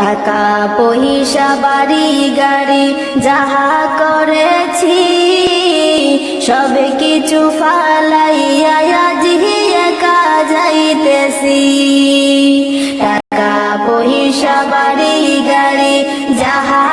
টাকা পয়সা, বাড়ি, গাড়ি, যাহা করেছি, সব কিছু ফালাইয়া একা যাইতেছি। টাকা পয়সা, বাড়ি, গাড়ি, যাহা